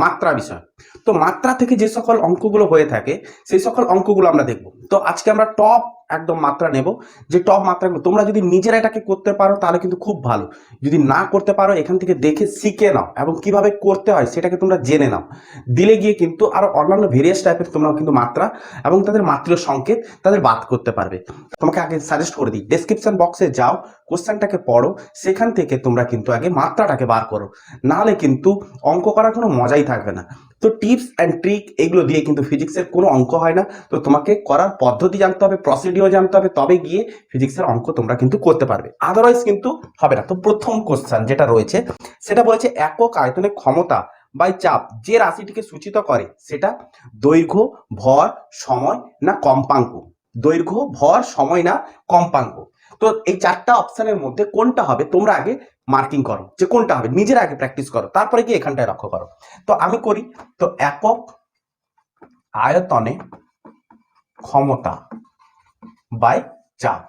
মাত্রা বিষয় তো মাত্রা থেকে যে সকল অঙ্কগুলো হয়ে থাকে, সেই সকল অঙ্কগুলো আমরা দেখব। তো আজকে আমরা টপ একদম মাত্রা নেব। যে টপ মাত্রাগুলো, তোমরা যদি নিজেরা এটাকে করতে পারো, তাহলে কিন্তু খুব ভালো। যদি না করতে পারো, এখান থেকে দেখে শিখে নাও এবং কীভাবে করতে হয়, সেটাকে তোমরা জেনে নাও। দিলে গিয়ে কিন্তু আরও অন্যান্য ভেরিয়াস টাইপের তোমরা কিন্তু মাত্রা এবং তাদের মাত্রীয় সংকেত তাদের বাদ করতে পারবে। তোমাকে আগে সাজেস্ট করে দিই ডেসক্রিপশন বক্সে যাও, কোশ্চেনটাকে পড়ো, সেখান থেকে তোমরা কিন্তু আগে মাত্রাটাকে বার করো। নাহলে কিন্তু অঙ্ক করার কোনো মজাই থাকবে না। তো টিপস অ্যান্ড ট্রিক এগুলো দিয়ে কিন্তু ফিজিক্সের কোনো অঙ্ক হয় না। তো তোমাকে করার পদ্ধতি জানতে হবে প্রসিডিও জানতে হবে, তবে গিয়ে ফিজিক্সের অঙ্ক তোমরা কিন্তু করতে পারবে। আদারওয়াইজ কিন্তু হবে না। তো প্রথম কোশ্চেন যেটা রয়েছে, সেটা বলেছে একক আয়তনের ক্ষমতা বাই চাপ যে রাশিটিকে সূচিত করে, সেটা দৈর্ঘ্য, ভর, সময় না কম্পাঙ্ক? দৈর্ঘ্য, ভর, সময় না কম্পাঙ্ক? তো এই চারটা অপশানের মধ্যে কোনটা হবে? তোমরা আগে মার্কিং করো, যে কোনটা হবে, নিজের আগে প্র্যাকটিস করো, তারপরে কি এখানটায় লক্ষ্য করো। তো আমি করি, তো একক আয়তনে ক্ষমতা বাই চাপ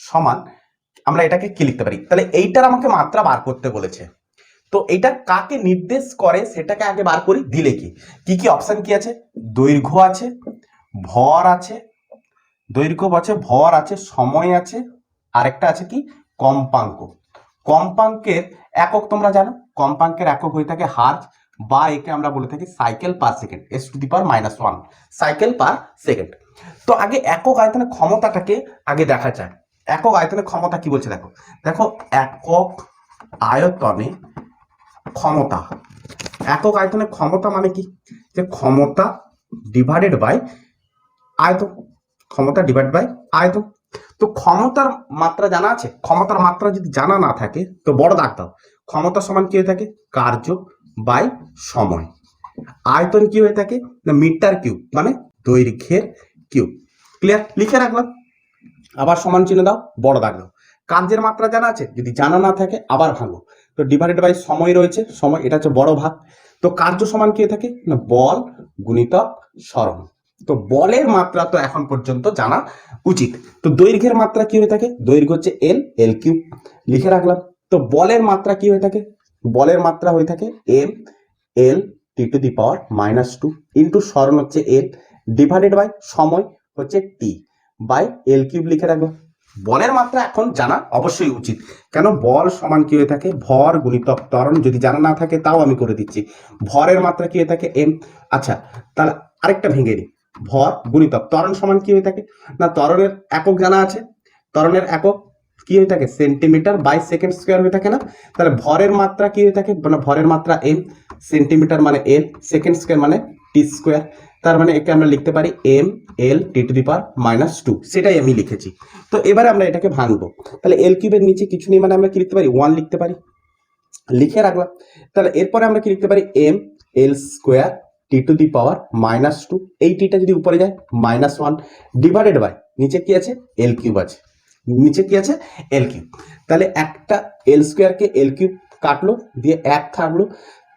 সমান, আমরা এটাকে কি লিখতে পারি? তাহলে এইটার আমাকে মাত্রা বার করতে বলেছে। তো এটা কাকে নির্দেশ করে সেটাকে আগে বার করি, দিলে কি? কি কি অপশন কি আছে? দৈর্ঘ্য আছে, ভর আছে, দৈর্ঘ্য আছে, ভর আছে, সময় আছে, আরেকটা আছে কি? কম্পাঙ্ক। কম্পাঙ্কের একক, তোমরা জানো? কম্পাঙ্কের একক হয়ে থাকে হার্জ, বা একে আমরা বলে থাকি cycle per second S to the power minus one cycle per second. তো আগে একক আয়তনের ক্ষমতাটাকে আগে দেখা যায় একক আয়তনের ক্ষমতা কি বলছে দেখো? দেখো, একক আয়তনে ক্ষমতা। একক আয়তনের ক্ষমতা মানে কি? যে ক্ষমতা ডিভাইডেড বাই আয়তন ক্ষমতা ডিভাইড বাই আয়তন তো ক্ষমতার মাত্রা জানা আছে? ক্ষমতার মাত্রা যদি জানা না থাকে, তো বড় দাগ দাও ক্ষমতা সমান কি হয়ে থাকে? কার্য বাই সময়। আয়তন কি হয়ে থাকে? না মিটার কিউব মানে দৈর্ঘ্যের কিউব। ক্লিয়ার লিখে রাখলাম। আবার সমান চিহ্ন দাও, বড় দাগ দাও কার্যের মাত্রা জানা আছে? যদি জানা না থাকে, আবার ভাঙো। তো ডিভাইডেড বাই সময় রয়েছে, সময়, এটা হচ্ছে বড় ভাগ। তো কার্য সমান কি হয়ে থাকে? না বল গুণিতক সরণ। তো বলের মাত্রা তো এখন পর্যন্ত জানা উচিত। তো দৈর্ঘ্যের মাত্রা কি হয়ে থাকে? দৈর্ঘ্য হচ্ছে এল এল কিউব লিখে রাখলাম। তো বলের মাত্রা কি হয়ে থাকে? বলের মাত্রা হয়ে থাকে M L T to the power minus two into স্মরণ হচ্ছে এল ডিভাইডেড বাই সময় হচ্ছে টি বাই এল কিউব লিখে রাখব বলের মাত্রা এখন জানা অবশ্যই উচিত। কেন? বল সমান কি হয়ে থাকে? ভর গুণিতক ত্বরণ যদি জানা না থাকে, তাও আমি করে দিচ্ছি। ভরের মাত্রা কি হয়ে থাকে? এম আচ্ছা তাহলে আরেকটা ভেঙে নিই ভর গুণিতক। ত্বরণ সমান কি হয়ে থাকে? না, ত্বরণের একক জানা আছে। ত্বরণের একক কি হয়ে থাকে? সেন্টিমিটার বাই সেকেন্ড স্কোয়ার হয়ে থাকে না? তাহলে ভরের মাত্রা কি হয়ে থাকে? মানে ভরের মাত্রা এম সেন্টিমিটার মানে এল সেকেন্ড স্কোয়ার মানে টি স্কোয়ার। তার মানে একে আমরা লিখতে পারি M L T to the power minus two সেটাই আমি লিখেছি। তো এবারে আমরা এটাকে ভাঙবো। তাহলে এল কিউবের নিচে কিছু নেই মানে আমরা কি লিখতে পারি? ওয়ান লিখতে পারি। লিখে রাখলাম। তাহলে এরপরে আমরা কি লিখতে পারি? M L square T to the power minus two এই টিটা যদি উপরে যায় মাইনাস ওয়ান ডিভাইডেড বাই নিচে কি আছে? এল কিউব আছে। নিচে কি আছে? এল কিউব তাহলে একটা এল স্কোয়ারকে এল কিউব কাটলো, দিয়ে এক থাকল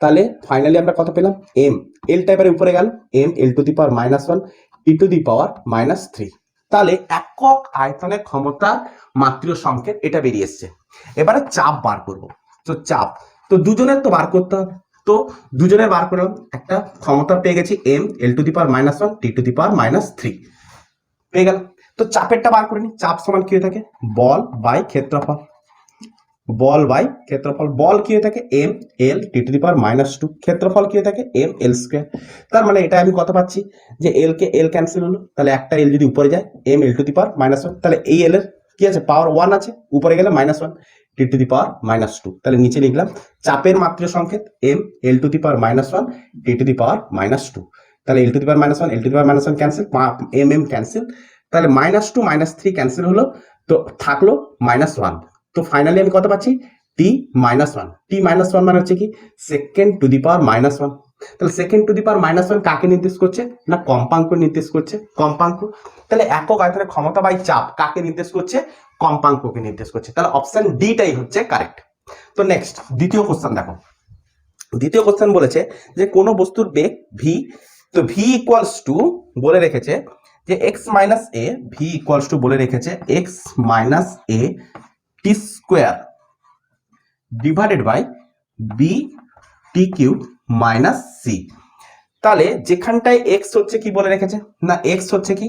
তাহলে ফাইনালি আমরা কত পেলাম? এম এল টাইপের উপরে গেল। M L to the power minus one T to the power minus three তাহলে একক আয়তনের ক্ষমতা মাতৃ সংকেত, এটা বেরিয়ে এসছে। এবারে চাপ বার করব। তো চাপ, তো দুজনের তো বার করতে হবে। তো দুজনে বার করলাম একটা ক্ষমতা পেয়ে গেছি M L to the power minus one T to the power minus three পেয়ে গেল তো চাপেরটা বার করে নি চাপ সমান কি হয়ে থাকে? বল বাই ক্ষেত্রফল। বল বাই ক্ষেত্রফল। বল কি হয়ে থাকে? M L T to the power minus two ক্ষেত্রফল কি হয়ে থাকে? এম এল স্কোয়ার তার মানে এটা আমি কত পাচ্ছি যে এল কে এল ক্যান্সেল হলো। তাহলে একটা এল যদি উপরে যায় M L to the power minus one তাহলে এই এল এর কি আছে? পাওয়ার ওয়ান আছে, উপরে গেলে minus one T to the power minus two তাহলে নিচে লিখলাম, চাপের মাত্রা সংকেত M L to the power minus one T to the power minus two তাহলে L to the power minus one L to the power minus one cancel M M cancel তাহলে minus two minus three cancel হলো, তো থাকল minus one তো finally আমি কত পাচ্ছি? T minus one T minus one মানে হচ্ছে কি? Second to the power minus one তাহলে second to the power minus one কাকে নির্দেশ করছে? না, কম্পাঙ্ক নির্দেশ করছে। কম্পাঙ্ক। তাহলে একক আয়তনের ক্ষমতা বাই চাপ কাকে নির্দেশ করছে? কম্পাঙ্ককে নির্দেশ করছে। তাহলে অপশন ডিটাই হচ্ছে কারেক্ট তো নেক্সট দ্বিতীয় কোশ্চেন দেখো। দ্বিতীয় কোশ্চেন বলেছে যে কোনো বস্তুর বেগ ভি তো ভি ইকুয়ালস টু বলে রেখেছে যে X minus A V equals to বলে রেখেছে X minus A T square divided by B T cube minus C তাহলে যেখানটায় এক্স হচ্ছে কি বলে রেখেছে? না এক্স হচ্ছে কি?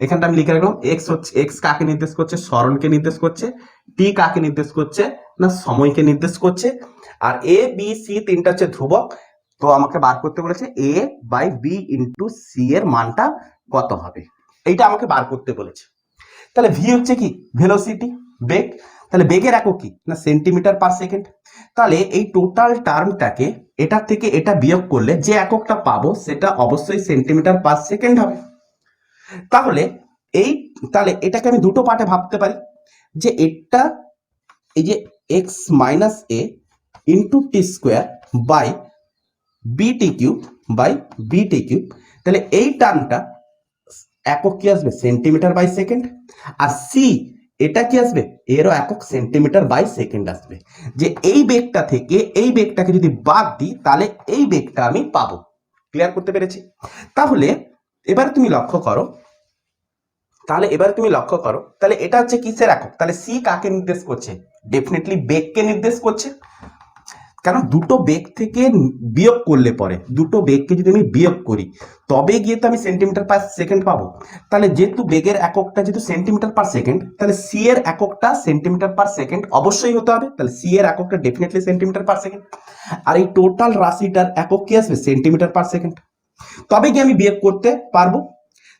এখানটা আমি লিখে রাখলাম এক্স হচ্ছে এক্স কাকে নির্দেশ করছে? স্মরণকে নির্দেশ করছে। টি কাকে নির্দেশ করছে? না, সময়কে নির্দেশ করছে। আর এ বি সি তিনটা হচ্ছে ধ্রুবক। তো আমাকে বার করতে বলেছে A by B into C এর মানটা কত হবে? এইটা আমাকে বার করতে বলেছে। তাহলে ভি হচ্ছে কি? ভেলোসিটি বেগ। তাহলে বেগের একক কি? না সেন্টিমিটার পার সেকেন্ড তাহলে এই টোটাল টার্মটাকে এটা থেকে এটা বিয়োগ করলে যে এককটা পাবো সেটা অবশ্যই সেন্টিমিটার পার সেকেন্ড হবে। তাহলে এই, তাহলে এটাকে আমি দুটো পার্টে ভাবতে পারি। যে এটা এই যে X minus A into T square by BT cube by BT cube তাহলে এই টার্মটা একক কি আসবে সেন্টিমিটার বাই সেকেন্ড আর সি এটা কি আসবে? এরও একক সেন্টিমিটার বাই সেকেন্ড আসবে। যে এই বেগটা থেকে এই বেগটাকে যদি বাদ দিই, তাহলে এই বেগটা আমি পাবো। ক্লিয়ার করতে পেরেছি? তাহলে এবার তুমি লক্ষ্য করো। তাহলে এবার তুমি লক্ষ্য করো। তাহলে এটা হচ্ছে কিসের একক? তাহলে সি কাকে নির্দেশ করছে? ডেফিনেটলি বেগকে নির্দেশ করছে। কারণ দুটো বেগ থেকে বিয়োগ করলে পরে, দুটো বেগকে যদি আমি বিয়োগ করি, তবে গিয়ে তো আমি সেন্টিমিটার পার সেকেন্ড পাবো। তাহলে যেহেতু বেগের এককটা যেহেতু সেন্টিমিটার পার সেকেন্ড তাহলে সি এর এককটা সেন্টিমিটার পার সেকেন্ড অবশ্যই হতে হবে। তাহলে সি এর এককটা ডেফিনেটলি সেন্টিমিটার পার সেকেন্ড আর এই টোটাল রাশিটার একক কি আসবে? সেন্টিমিটার পার সেকেন্ড তবে গিয়ে আমি বিয়োগ করতে পারব।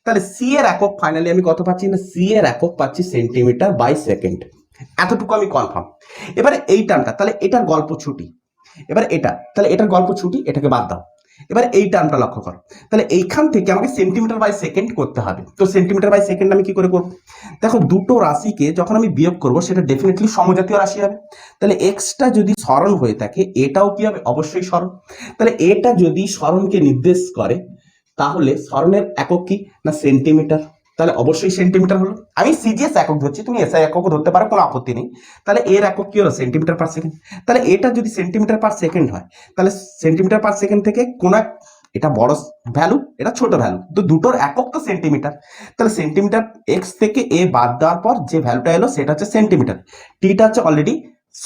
তাহলে সি এর একক ফাইনালি আমি কত পাচ্ছি? না সি এর একক পাচ্ছি সেন্টিমিটার বাই সেকেন্ড এতটুকু আমি কনফার্ম এবারে এই টার্মটা তাহলে এটার গল্প ছুটি। এবার এটা, তাহলে এটার গল্প ছুটি, এটাকে বাদ দাও। এবার এই টার্মটা লক্ষ্য করো। তাহলে এইখান থেকে আমাকে সেন্টিমিটার বাই সেকেন্ড করতে হবে। তো সেন্টিমিটার বাই সেকেন্ড আমি কি করে করব? দেখো, দুটো রাশিকে যখন আমি বিয়োগ করব, সেটা ডেফিনেটলি সমজাতীয় রাশি হবে। তাহলে এক্সটা যদি স্মরণ হয়ে থাকে, এটাও কি হবে? অবশ্যই স্মরণ। তাহলে এটা যদি স্মরণকে নির্দেশ করে, তাহলে স্মরণের একক কি? না সেন্টিমিটার তাহলে অবশ্যই সেন্টিমিটার হলো। আমি সিজিএস একক ধরছি, তুমি এসআই একক ধরতে পারো, কোনো আপত্তি নেই। তাহলে এর একক কি হলো? সেন্টিমিটার পার সেকেন্ড তাহলে এটা যদি সেন্টিমিটার পার সেকেন্ড হয়, তাহলে সেন্টিমিটার পার সেকেন্ড থেকে কোন এটা বড় ভ্যালু এটা ছোট ভ্যালু তো দুটোর একক তো সেন্টিমিটার তাহলে সেন্টিমিটার এক্স থেকে এ বাদ দেওয়ার পর যে ভ্যালুটা এলো, সেটা হচ্ছে সেন্টিমিটার টিটা হচ্ছে অলরেডি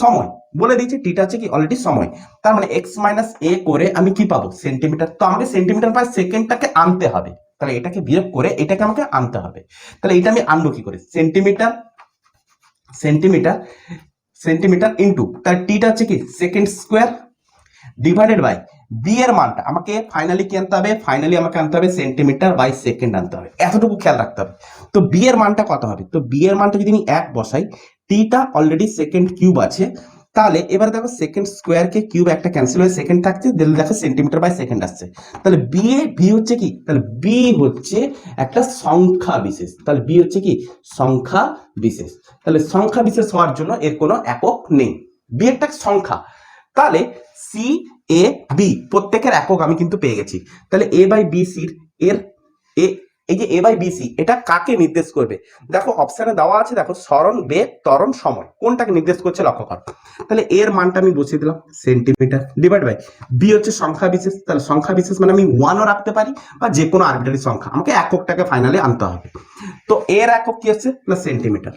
সময়। বলে দিয়েছি টিটা হচ্ছে কি অলরেডি সময়। তার মানে এক্স মাইনাস এ করে আমি কি পাবো? সেন্টিমিটার তো আমাকে সেন্টিমিটার পার সেকেন্ডটাকে আনতে হবে। তাহলে এটাকে বিয়োগ করে এটাকে আমাকে আনতে হবে। তাহলে এটা আমি আনব কি করে? সেন্টিমিটার সেন্টিমিটার সেন্টিমিটার ইন্টু তার টিটা হচ্ছে কি? Second square divided by B এর মানটা আমাকে ফাইনালি কি আনতে হবে? ফাইনালি আমাকে আনতে হবে সেন্টিমিটার বাই সেকেন্ড আনতে হবে। এতটুকু খেয়াল রাখতে হবে। তো বি এর মানটা কত হবে? তো বি এর মানটা যদি আমি এক বসাই টিটা অলরেডি সেকেন্ড কিউব আছে। তাহলে এবার দেখো সেকেন্ড স্কোয়ারকে কিউব একটা ক্যান্সেল হয়ে সেকেন্ড থাকছে দিলে দেখো সেন্টিমিটার বাই সেকেন্ড আসছে। তাহলে বি এ বি হচ্ছে কি? তাহলে বি হচ্ছে একটা সংখ্যা বিশেষ। তাহলে বি হচ্ছে কি? সংখ্যা বিশেষ। তাহলে সংখ্যা বিশেষ হওয়ার জন্য এর কোনো একক নেই। বি একটা সংখ্যা। তাহলে সি এ বি প্রত্যেকের একক আমি কিন্তু পেয়ে গেছি। তাহলে এ বাই বি সির এর, এ এই যে এ বাই বিসি এটা কাকে নির্দেশ করবে? দেখো অপশানে দেওয়া আছে, দেখো স্মরণ বেগ তরণ সময়। কোনটাকে নির্দেশ করছে? লক্ষ্য কর। তাহলে এর মানটা আমি বসিয়ে দিলাম সেন্টিমিটার ডিভাইড বাই বি হচ্ছে সংখ্যা বিশেষ, তাহলে সংখ্যা বিশেষ মানে আমি ওয়ানও রাখতে পারি, বা যে কোনো আর্বিটারি সংখ্যা। আমাকে এককটাকে ফাইনালি আনতে হবে। তো এর একক কি হচ্ছে? না সেন্টিমিটার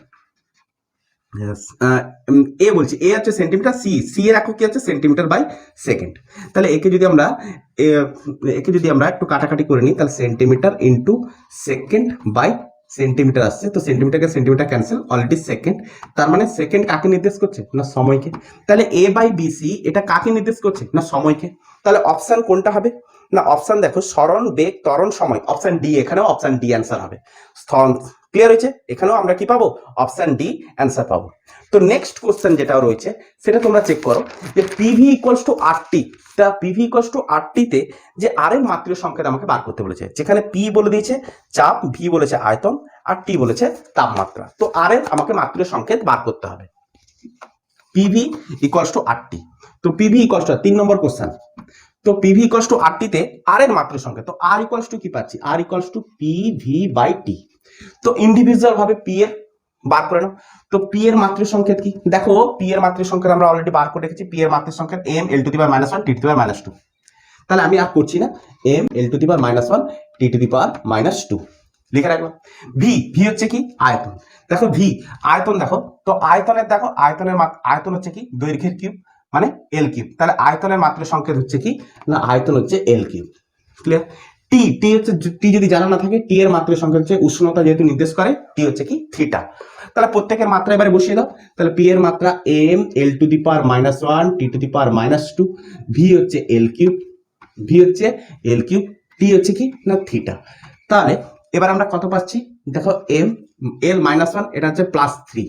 এ বলছি। এ হচ্ছে সেন্টিমিটার সি সি এর একক কি হচ্ছে? সেন্টিমিটার বাই সেকেন্ড তাহলে একে যদি আমরা একে যদি আমরা একটু কাটাকাটি করে নিই, তাহলে centimetre into second by centimetre আসছে। তো সেন্টিমিটারকে সেন্টিমিটার ক্যান্সেল অলরেডি সেকেন্ড তার মানে সেকেন্ড কাকে নির্দেশ করছে? না, সময়কে। তাহলে এ বাই বিসি এটা কাকে নির্দেশ করছে? না, সময়কে। তাহলে অপশন কোনটা হবে? না অপশন দেখো স্মরণ বেগ, ত্বরণ, সময়। অপশন ডি এখানেও অপশন ডি অ্যান্সার হবে। ক্লিয়ার হয়েছে? এখানেও আমরা কি পাবো? অপশন ডি অ্যান্সার পাবো। তো নেক্সট কোশ্চেন যেটা রয়েছে, সেটা তোমরা চেক করো যে PV equals to R T তা পিভি ইকুয়ালস টু আর টিতে যে আর এর মাত্রীয় সংকেত আমাকে বার করতে বলেছে। যেখানে পি বলে দিয়েছে চাপ ভি বলেছে আয়তন, আর টি বলেছে তাপমাত্রা। তো আর এর আমাকে মাত্রীয় সংকেত বার করতে হবে। PV equals to R T তো পিভি ইকুয়ালস টু তিন নম্বর কোশ্চেন তো পিভি ইকুয়ালস টু আর টিতে আর এর মাত্র সংখ্যা তো আর ইকুয়ালস টু কি পাচ্ছি? R equals to P V by T তো ইন্ডিভিজুয়াল ভাবে পি এর বার করে নাও। তো পি এর মাত্র সংকেত কি? দেখো পি এর মাত্র সংকেত আমরা অলরেডি বার করে রেখেছি। পি এর মাত্র সংকেত M L to the power minus one T to the power minus two তাহলে আমি আর করছি না। M L to the power minus one T to the power minus two লিখে রাখলাম ভি ভি হচ্ছে কি? আয়তন। দেখো ভি আয়তন দেখো। তো আয়তনের, দেখো, আয়তনের আয়তন হচ্ছে কি? দৈর্ঘ্যের কিউব মানে এল কিউব তাহলে আয়তনের মাত্রা সংকেত হচ্ছে কি? না, আয়তন হচ্ছে এল কিউব ক্লিয়ার টি টি হচ্ছে টি যদি জানা না থাকে টি এর মাত্রা সংকেত হচ্ছে উষ্ণতা যেহেতু নির্দেশ করে টি হচ্ছে কি? থিটা তাহলে প্রত্যেকের মাত্রা এবারে বসিয়ে দাও। তাহলে পি এর মাত্রা M L to the power minus one T to the power minus two V হচ্ছে এল কিউব ভি হচ্ছে এল কিউব টি হচ্ছে কি? না থিটা তাহলে এবার আমরা কত পাচ্ছি? দেখো এম এল মাইনাস ওয়ান এটা হচ্ছে প্লাস থ্রি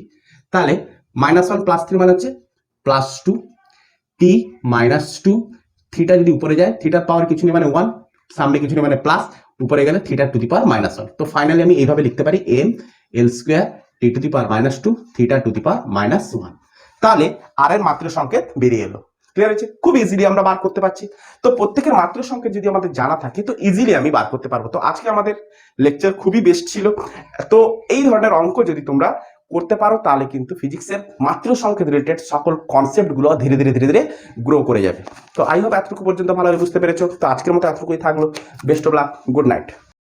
তাহলে মাইনাস ওয়ান প্লাস থ্রি মানে হচ্ছে plus two T minus two theta যদি উপরে যায় থিটার পাওয়ার কিছু নেই মানে ওয়ান সামনে কিছু নেই মানে প্লাস উপরে গেলে theta to the power minus one তো ফাইনালি আমি এইভাবে লিখতে পারি M L square T to the power minus two theta to the power minus one তাহলে আর এর মাত্র সংকেত বেরিয়ে এলো। ক্লিয়ার হয়েছে? খুব ইজিলি আমরা বার করতে পারছি। তো প্রত্যেকের মাত্র সংকেত যদি আমাদের জানা থাকে, তো ইজিলি আমি বার করতে পারব। তো আজকে আমাদের লেকচার খুবই বেস্ট ছিল। তো এই ধরনের অঙ্ক যদি তোমরা করতে পারো, তাহলে কিন্তু ফিজিক্সের মাতৃ সংকেত রিলেটেড সকল কনসেপ্টগুলো ধীরে ধীরে ধীরে ধীরে গ্রো করে যাবে। তো আই হোপ এতটুকু পর্যন্ত ভালোভাবে বুঝতে পেরেছ। তো আজকের মতো এতটুকুই থাকল। Best of luck good night